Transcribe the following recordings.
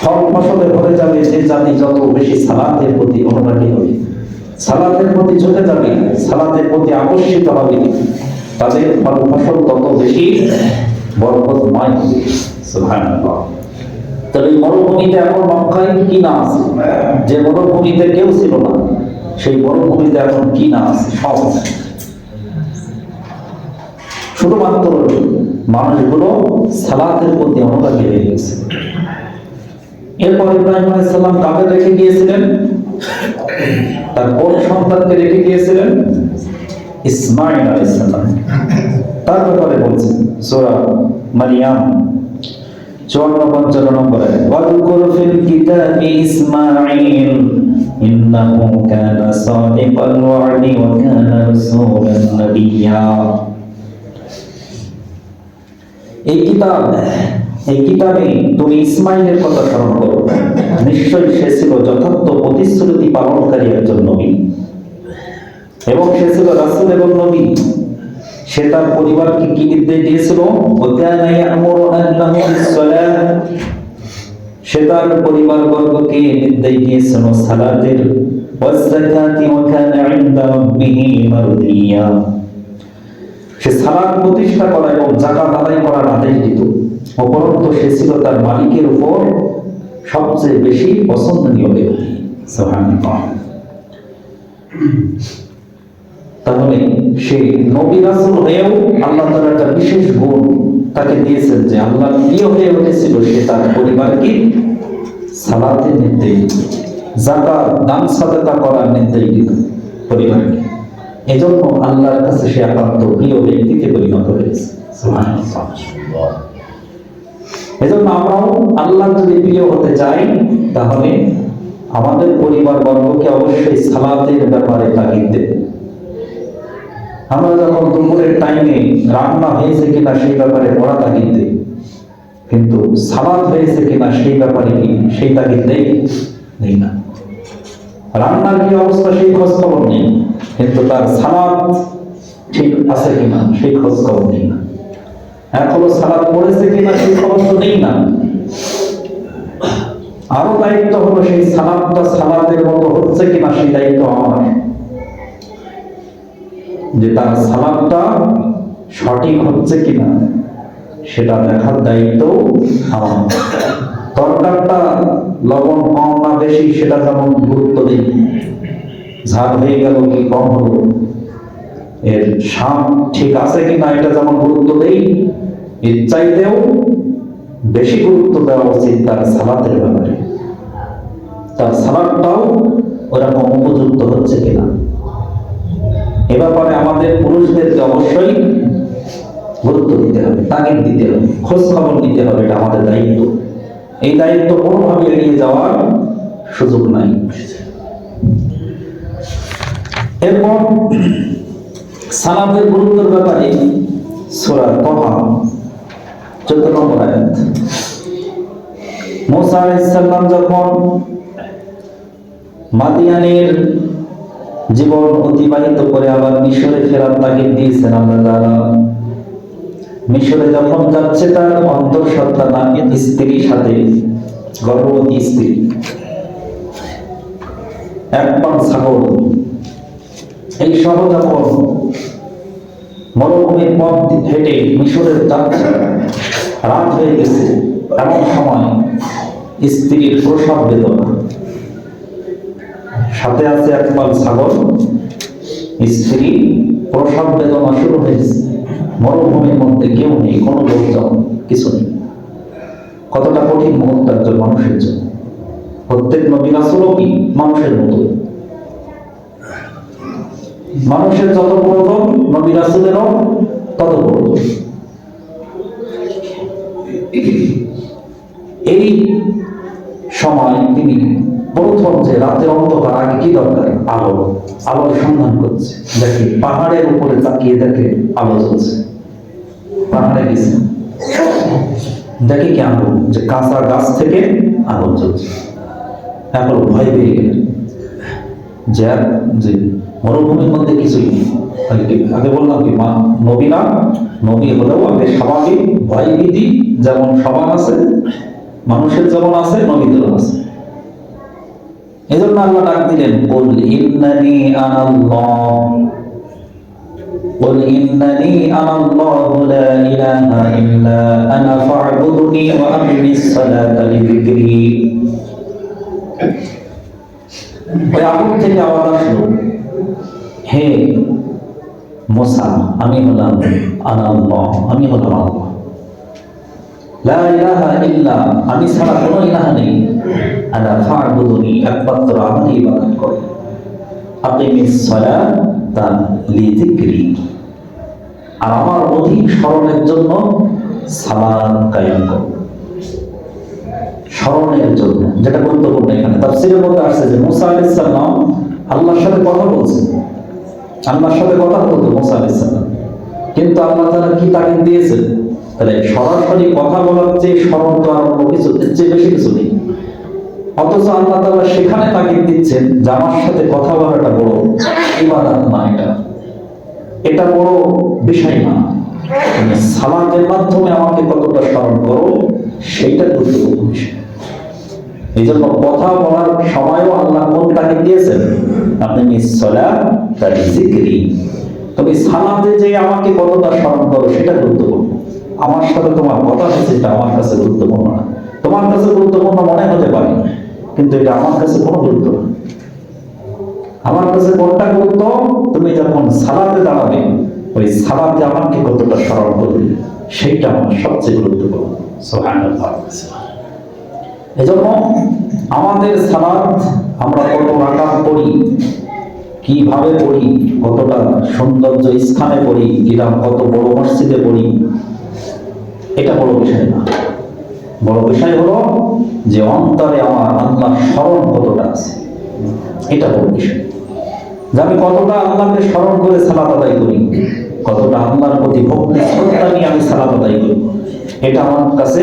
ফল ফসলে ভরে যাবে যে জাতি যত বেশি সালাতের প্রতি অনুরাগী হবে। সালাতের প্রতি ঝুঁকে যাবে, সালাতের প্রতি আকর্ষিত হবে। তাদের ফল ফসল তত বেশি বরকতময় হবে। সুবহানাল্লাহ। তাহলে মরুভূমিতে এখন মক্কায় কি না আছে? যে মরুভূমিতে কেউ ছিল না, সেই মরুভূমিতে এখন কি না আছে? সব শুধুমাত্র মানুষগুলো সালাতের প্রতি অনুরাগী হয়ে গেছে। এরপর ইব্রাহিম আলাইসাল্লাম কাকে রেখে গিয়েছিলেন। তার কোন সন্তানকে রেখে গিয়েছিলেন? ইসমাইল আলাইসাল্লাম তার ব্যাপারে বলছেন সোরা মারিয়াম, চুয়ান্ন পঞ্চান্ন নম্বরে ওয়াদকুর ফিল কিতাবি ইসমাঈল, ইন্নাহু কানা সাদিকাল ওয়াদি ওয়া কানা রাসূলান নাবিয়্যা. এই কিতাব এই কিতাবে তুমি ইসমাইলের কথা স্মরণ করো। সে ছিল যথার্থ প্রতিশ্রুতি পালনকারী একজন নবী। এবং সে ছিল রাসূল এবং নবী। সে তার পরিবারকে কি নির্দেশ দিয়েছিল? সে তার পরিবার বর্গকে নির্দেশ দিয়েছিল সালাতের। সে সালাত প্রতিষ্ঠা করা এবং জাকাত আদায় করার আদেশ দিত। উপরন্ত সে ছিল তার মালিকের উপর সবচেয়ে বেশি পছন্দনীয় ব্যক্তি। তাহলে সে নবী রাসূল হয়েও আল্লাহ তাআলা একটা বিশেষ গুণ তাকে দিয়েছেন যে আল্লাহ প্রিয় হয়ে উঠেছিল সে তার পরিবারকে সালাতের নির্দেশ দিত জাকাত দান, সাদাকা করার নির্দেশ দিত পরিবারকে। এজন্য আল্লাহর কাছে সে একান্ত প্রিয় ব্যক্তিতে পরিণত হয়েছে এজন্য আমরাও আল্লাহ যদি প্রিয় হতে চাই, তাহলে আমাদের পরিবার বর্গকে অবশ্যই সালাতের ব্যাপারে তাগিদ দেব। আমরা যখন দুপুরের টাইমে রান্না হয়েছে কিনা সেই ব্যাপারে পড়া তাগিদ দেই। কিন্তু সালাত হয়েছে কিনা সেই ব্যাপারে কি সেই তাগিদ দেই? নেই না। রান্নার কি অবস্থা সেই খোঁজ খবর নেই, কিন্তু তার সালাত ঠিক আছে কিনা সেই খোঁজ খবর নেই না। এখনও সালাদ পড়েছে কিনা নেই না। আরও দায়িত্ব হলো সেই সালাদটা সালাদের মতো হচ্ছে কিনা সেই দায়িত্ব আমার। যে তার সালাদটা সঠিক হচ্ছে কিনা, সেটা দেখার দায়িত্ব আমার। তরকারটা লবণ কম না বেশি সেটা যেমন গুরুত্ব দিই। ঝাল হয়ে গেল কি কম হলো? এর সাপ ঠিক আছে কিনা এটা যেমন গুরুত্ব দেই এর চাইতেও বেশি গুরুত্ব দেওয়া উচিত তার সালাতের ব্যাপারে। তার সালাদটাও ওরকম উপযুক্ত হচ্ছে কিনা। এ ব্যাপারে আমাদের পুরুষদেরকে অবশ্যই গুরুত্ব দিতে হবে, তাগিদ দিতে হবে খোঁজ খবর নিতে হবে, এটা আমাদের দায়িত্ব। এই দায়িত্ব কোনোভাবে এড়িয়ে যাওয়ার সুযোগ নাই। এরপর সালাতের গুরুত্বের ব্যাপারে সূরা তহা। 14 নম্বর আয়াত। মুসা আলাইহিস সালাম যখন মাদিয়ানের জীবন অতিবাহিত করে আবার মিশরে ফেরার দিয়েছেন মিশরে যখন যাচ্ছে তার অন্তঃসত্ত্বা নামের স্ত্রীর সাথে, গর্ভবতী স্ত্রী। এক পান ছাগল। এই সহ যখন মরুভূমির পথ হেঁটে মিশরের যাচ্ছে রাত হয়ে গেছে এমন সময় স্ত্রীর প্রসব বেদনা। সাথে আছে এক পাল ছাগল, স্ত্রী প্রসব বেদনা শুরু হয়েছে। মরুভূমির মধ্যে কেউ নেই, কোনো লোকজন, কিছু নেই। কতটা কঠিন মুহূর্ত একজন মানুষের জন্য। প্রত্যেক নবী রাসূলও কি মানুষের মতো? মানুষের যত প্রয়োজন, নবী রাসূলেরও তত প্রয়োজন। এই সময় তিনি প্রথম যে রাতে অন্ধকার আগে কি দরকার? আলো। আলোর সন্ধান করছে। দেখি পাহাড়ের উপরে তাকিয়ে দেখে আলো জ্বলছে। পাহাড়ে গেছে। দেখে কি আলো? যে কাঁচা গাছ থেকে আলো জ্বলছে। এখন ভয় পেয়ে গেলেন। যে যে মরুভূমির মধ্যে কিছুই নেই তাহলে কি আগে বললাম কি মা নবী না নবী হলেও আগে স্বাভাবিক ভয় ভীতি যেমন সবার আছে মানুষের যেমন আছে নবীদেরও আছে এই জন্য আল্লাহ ডাক দিলেন বল ইন্নানি আনাল্লাহ قل إنني أنا الله لا إله إلا أنا فاعبدني وأقم الصلاة لذكري ওই আগুন থেকে আওয়াজ আসলো হে মোসা, আমি হলাম আনাল্লাহ আমি হলাম আল্লাহ। লা ইলাহা ইল্লা, আমি ছাড়া কোনো ইলাহা নেই। আলা একমাত্র ইবাদত লিযিকরি। আর আমার অধিক স্মরণের জন্য সালাত কায়েম করো স্মরণের জন্য, যেটা গুরুত্বপূর্ণ এখানে। তাফসীরের মধ্যে আসছে যে মুসা আলাইহিস সালাম আল্লাহর সাথে কথা বলছেন। আল্লাহর সাথে কথা বলতো মুসা আলাইহিস সালাম। কিন্তু আল্লাহ তাআলা কি তাকিদ দিয়েছেন? তাহলে সরাসরি কথা বলার চেয়ে স্মরণ তো আর অন্য কিছু চেয়ে বেশি কিছু নেই। অথচ আল্লাহ তাআলা সেখানে তাকিদ দিচ্ছেন যে আমার সাথে কথা বলাটা বড় ইবাদত না এটা। এটা বড় বিষয় না। সালাতের মাধ্যমে আমাকে কতটা স্মরণ করো, সেইটা গুরুত্বপূর্ণ বিষয়। এই জন্য কথা বলার সময়ও আল্লাহ মন কোনটাকে দিয়েছেন? তুমি সালাতে যে আমাকে কতটা স্মরণ করো, সেটা গুরুত্বপূর্ণ। আমার সাথে তোমার কথা হচ্ছে এটা আমার কাছে গুরুত্বপূর্ণ না। তোমার কাছে গুরুত্বপূর্ণ মনে হতে পারে, কিন্তু এটা আমার কাছে কোনো গুরুত্ব না। আমার কাছে কোনটা গুরুত্ব? তুমি যখন সালাতে দাঁড়াবে, ওই সালাতে আমাকে কতটা স্মরণ করবে, সেইটা আমার সবচেয়ে গুরুত্বপূর্ণ। সুবহানাল্লাহ। এজন্য আমাদের সালাত আমরা কত রাকাত পড়ি, কীভাবে পড়ি, কতটা সৌন্দর্য স্থানে পড়ি কিরাম কত বড় মসজিদে পড়ি, এটা বড় বিষয় না। বড় বিষয় হলো যে অন্তরে আমার আল্লাহ স্মরণ কতটা আছে, এটা বড় বিষয়। যে আমি কতটা আল্লাহকে স্মরণ করে সালাত আদায় করি, কতটা আল্লাহর প্রতি ভক্তি শ্রদ্ধা নিয়ে আমি সালাত আদায় করি, এটা আমার কাছে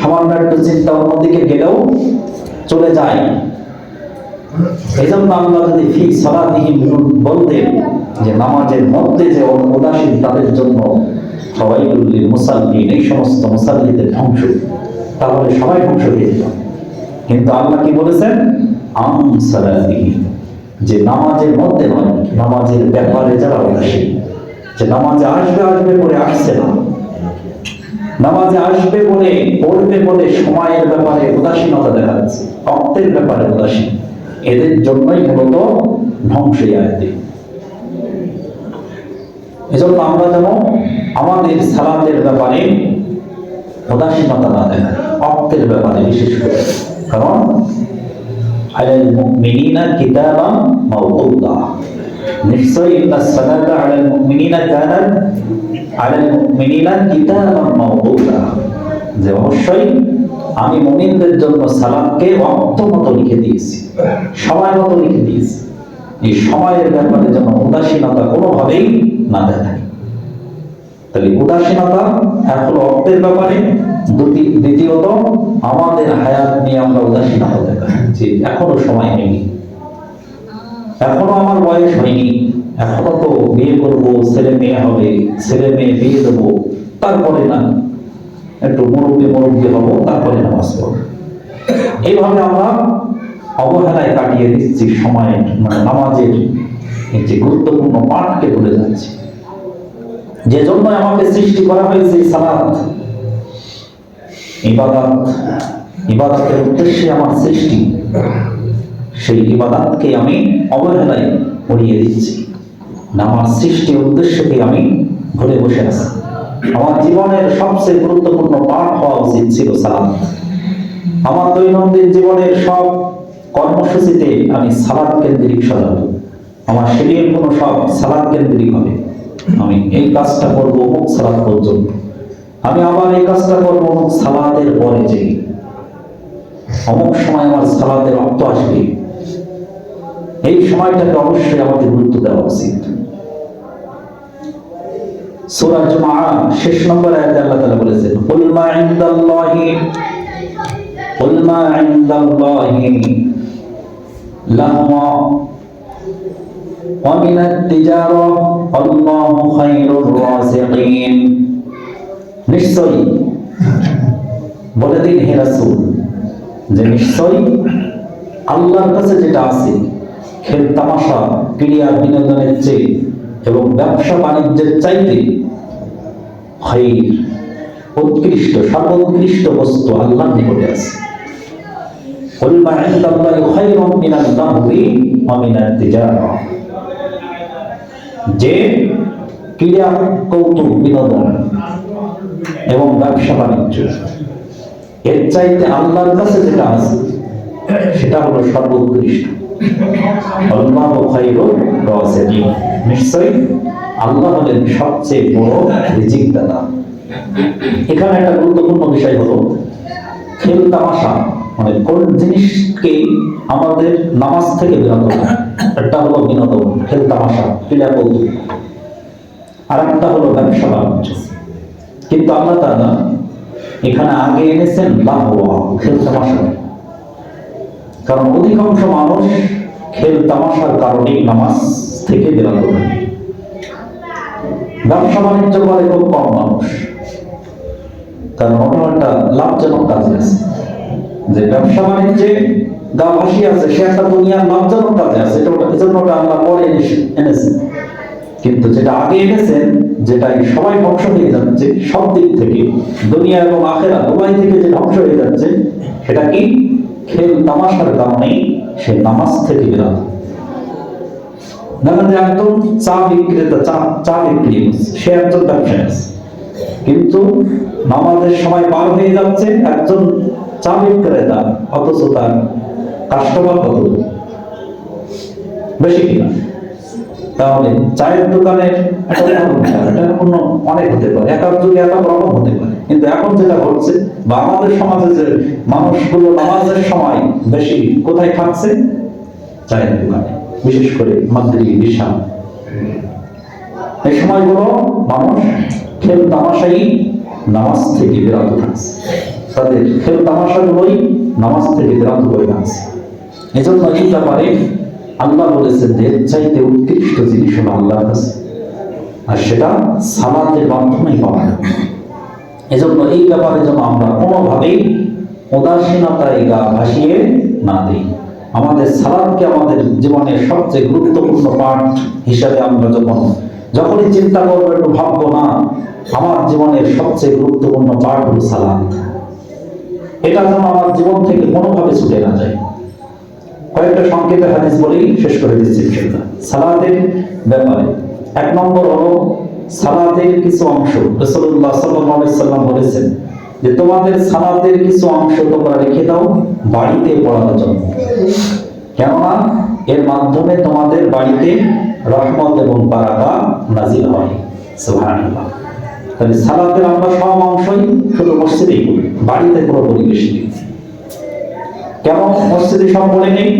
সামান্য একটু চিন্তা অন্যদিকে গেলেও চলে যায়। এই জন্য যদি ফি যে নামাজের মধ্যে যে উদাসীন তাদের জন্য সবাই মুসাল্লিন, এই সমস্ত মুসাল্লিদের ধ্বংস, তাহলে সবাই ধ্বংস হয়ে যেত। কিন্তু আল্লাহ কি বলেছেন? আম সালাতিহিম যে নামাজের মধ্যে নয়, নামাজের ব্যাপারে যারা উদাসীন, যে নামাজে আসবে আসবে, করে আসছে না। নামাজে আসবে বলে, পড়বে বলে সময়ের ব্যাপারে উদাসীনতা দেখাচ্ছে অর্থের ব্যাপারে উদাসীন। এদের জন্যই মূলত ধ্বংসে আয়াতে এজন্য আমরা যেন আমাদের সালাতের ব্যাপারে উদাসীনতা না দেখাই অর্থের ব্যাপারে বিশেষ করে। কারণ, আলাল মুমিনিনা কিতাবাম মাওকুতা নিশ্চয়ই ইন্নাস সালাতা আলাল মুমিনিনা কানাত যে অবশ্যই আমি মুমিনদের জন্য সালাতকে ওয়াক্ত মতো লিখে দিয়েছি, সময় মতো লিখে দিয়েছি। এই সময়ের ব্যাপারে যেন উদাসীনতা কোনোভাবেই না দেখায় তাহলে উদাসীনতা এক হলো অর্থের ব্যাপারে দ্বিতীয়ত, আমাদের হায়াত নিয়ে আমরা উদাসীনতা দেখাই যে এখনও সময় হয়নি এখনও আমার বয়স হয়নি। এখনও তো বিয়ে করব, ছেলে মেয়ে হবে, ছেলে মেয়ে বিয়ে দেবো, তারপরে না, একটু মুরব্বী মুরব্বী হব, তারপরে নামাজ পড়ব। এইভাবে আমরা অবহেলায় কাটিয়ে দিচ্ছি সময় মানে নামাজের যে গুরুত্বপূর্ণ পাঠকে ভুলে যাচ্ছি। যে জন্য আমাকে সৃষ্টি করা হয়েছে সালাত। ইবাদত, ইবাদতের উদ্দেশ্যে আমার সৃষ্টি। সেই ইবাদতকে আমি অবহেলায় উড়িয়ে দিচ্ছি। নামাজ সৃষ্টির উদ্দেশ্যকে আমি ভুলে বসে আছি? আমার জীবনের সবচেয়ে গুরুত্বপূর্ণ পাঠ হওয়া উচিত ছিল সালাত। আমার দৈনন্দিন জীবনের সব কর্মসূচিতে আমি সালাদ কেন্দ্রিক সাজাবো আমার শিডিউল কোনো সব সালাদ কেন্দ্রিক হবে। আমি এই কাজটা করব অমুক সালাদ পর্যন্ত। আমি আবার এই কাজটা করব অমুক সালাদের পরে যে অমুক সময় আমার সালাদের রক্ত আসবে। এই সময়টাকে অবশ্যই আমাদের গুরুত্ব দেওয়া উচিত। সূরা জুমআ শেষ নম্বর আয়াতে আল্লাহ তাআলা বলেছেন, কুল মা ইনদাল্লাহি কুল মা ইনদাল্লাহি লাহওয়া ওয়া মিনাত তিজারা, আল্লাহু খায়রুর রাযিকিন নিশ্চয়ই বলে দিন হে রাসূল, যে নিশ্চয়ই আল্লাহর কাছে যেটা আছে খেল তামাশা ক্রিয়া বিনোদনের চেয়ে এবং ব্যবসা বাণিজ্যের চাইতে খাইর উৎকৃষ্ট সর্বোৎকৃষ্ট বস্তু আল্লাহর নিকটে আছে قل ما عند الله خير من اللهو ومن التجارة যে ক্রীড়া কৌতুক বিনোদন এবং ব্যবসা বাণিজ্য এর চাইতে আল্লাহর কাছে যেটা আছে সেটা হলো সর্বোৎকৃষ্ট আল্লাহ আল্লাহ হলেন সবচেয়ে বড় এখানে একটা গুরুত্বপূর্ণ বিষয় হলো খেল তামাশা মানে কোন জিনিসকে আমাদের নামাজ থেকে বিরত একটা হলো বিনোদন খেল তামাশা, ক্রীড়া কৌতুক। আর একটা হলো ব্যবসা বাণিজ্য। কিন্তু আল্লাহ তারা এখানে আগে এনেছেন লাহওয়া খেল তামাশা। কারণ অধিকাংশ মানুষ খেল তামাশার কারণে নামাজ থেকে বিরত থাকে। ব্যবসা বাণিজ্য করে খুব কম মানুষ। কারণ একটা লাভজনক কাজে আছে। যে ব্যবসা বাণিজ্যে আছে, সে একটা দুনিয়ার লাভজনক কাজে আছে। এটা এজন্য ওটা পরে কিন্তু যেটা আগে এনেছেন যেটা সবাই ধ্বংস হয়ে যাচ্ছে, সব দিক থেকে দুনিয়া এবং আখেরা উভয় থেকে যে ধ্বংস হয়ে যাচ্ছে, সেটা কি? খেল তামাশার কারণে সে নামাজ থেকে বিরত। দেখেন যে একজন চা বিক্রেতা, চা চা বিক্রি সে একজন ব্যবসায়ী। কিন্তু নামাজের সময় পার হয়ে যাচ্ছে একজন চা বিক্রেতা, অথচ তার কাস্টমার কত বেশি কিনা? তাহলে চায়ের দোকানের একটা অন্য অনেক হতে পারে, এক এক যুগে এক এক রকম হতে পারে। কিন্তু এখন যেটা ঘটছে বা আমাদের সমাজে যে মানুষগুলো নামাজের সময় বেশি কোথায় থাকছে? চায়ের দোকানে, বিশেষ করে মাদ্রি বিশাল এই সময়গুলো মানুষ খেল তামাশাই নামাজ থেকে বিরত থাকছে। তাদের খেল তামাশাগুলোই নামাজ থেকে বিরত হয়ে থাকছে এই জন্য এই ব্যাপারে আল্লাহ বলেছেন যে চাইতে উৎকৃষ্ট জিনিস হলো আল্লাহর কাছে। আর সেটা সালাতের মাধ্যমেই পাওয়া যাবে। এজন্য এই ব্যাপারে যেন আমরা কোনোভাবেই উদাসীনতায় গা ভাসিয়ে না দিই। আমাদের সালাদকে আমাদের জীবনের সবচেয়ে গুরুত্বপূর্ণ পাঠ হিসাবে আমরা যখন, যখনই চিন্তা করব একটু ভাববো, না, আমার জীবনের সবচেয়ে গুরুত্বপূর্ণ পাঠ হলো সালাদ। এটা যেন আমার জীবন থেকে কোনোভাবে ছুটে না যায়। কয়েকটা সংক্ষেপে হাদিস বলেই শেষ করে দিচ্ছি সালাতের ব্যাপারে। এক নম্বর হলো সালাতের কিছু অংশ। আলাইহি সাল্লাম বলেছেন যে তোমাদের সালাতের কিছু অংশ তোমরা রেখে দাও, বাড়িতে পড়ার জন্য কেননা এর মাধ্যমে তোমাদের বাড়িতে রহমত এবং বারাকা নাজিল হয়। সুবহানাল্লাহ। তাহলে সালাতের আমরা সব অংশই শুধু মসজিদেই করি বাড়িতে কোনো পরিবেশ নেই। কেমন মসজিদে সব বলে নেই?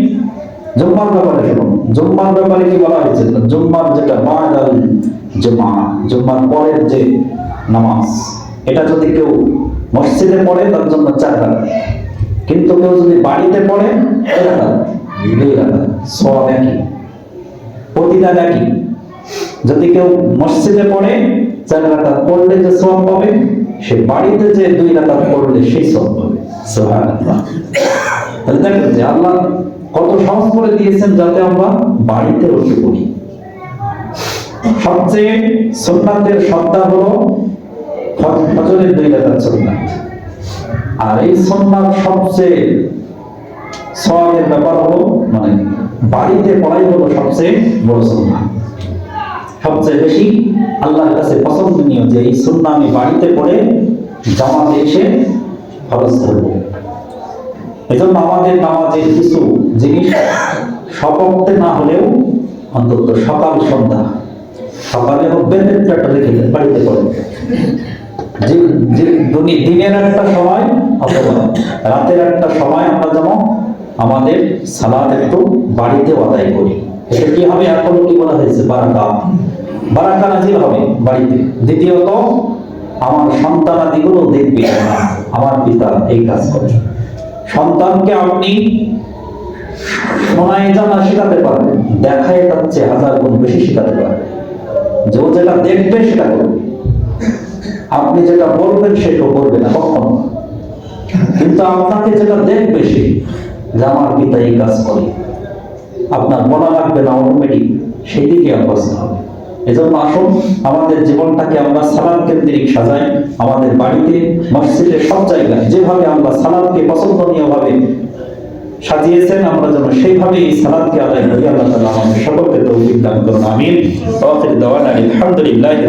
জুম্মার ব্যাপারে শুনুন। জুম্মার ব্যাপারে কি বলা হয়েছে? জুম্মার যেটা বাদাল জুম্মা জুম্মার পরের যে নামাজ এটা যদি কেউ মসজিদে পড়ে, তার জন্য চার রাকাত। কিন্তু কেউ যদি বাড়িতে পড়ে প্রতিদান যদি কেউ মসজিদে পড়ে, চার পড়লে যে সব পাবে, সে বাড়িতে যে দুই পড়লে সেই সব পাবে। দেখেন যে আল্লাহ কত সহজ করে দিয়েছেন যাতে আমরা বাড়িতে বসে পড়ি সবচেয়ে সুন্নাতের সত্তা হলো ফজরের দুই রাকাত সুন্নাত আর এই সুন্নাত সবচেয়ে সওয়াবের ব্যাপার হলো মানে বাড়িতে পড়াই হলো সবচেয়ে বড় সুন্নাত সবচেয়ে বেশি আল্লাহর কাছে পছন্দনীয় যে এই সুন্না আমি বাড়িতে পড়ে জামাতে এসে খরচ করব। এজন্য আমাদের নামাজের কিছু জিনিস সপক্ষে না হলেও অন্তত সকাল সন্ধ্যা, সকালে হোক একটা রেখে বাড়িতে পড়ে। দিনের একটা সময় অথবা রাতের একটা সময় আমরা যেন আমাদের সালাদ একটু বাড়িতে আদায় করি। এটা কি হবে? এখন কি বলা হয়েছে? বারাকা। বারাকা নাজিল হবে বাড়িতে। দ্বিতীয়ত, আমার সন্তানাদিগুলো দেখবে না আমার পিতা এই কাজ করে। সন্তানকে আপনি শোনায় জানা শেখাতে পারবেন, দেখায় তার চেয়ে হাজার গুণ বেশি শেখাতে পারবেন। যে যেটা দেখবে সেটা করবে। আপনি যেটা বলবেন সেটা করবে না কখনো কিন্তু আপনাকে যেটা দেখবে সে, যে আমার পিতা এই কাজ করে। আপনার বলা লাগবে না অটোমেটিক সেই দিকে অভ্যস্ত হবে। এজন্য আসুন, আমাদের জীবনটাকে আমরা সালাদ কেন্দ্রিক সাজাই। আমাদের বাড়িতে, মসজিদে, সব জায়গায় যেভাবে আমরা সালাদকে পছন্দনীয় ভাবে সাজিয়েছেন, আমরা যেন সেইভাবে এই সালাদকে আদায় করি। আল্লাহ তাআলা আমাদের সকলকে তৌফিক দান করুন। আমিন। আলহামদুলিল্লাহি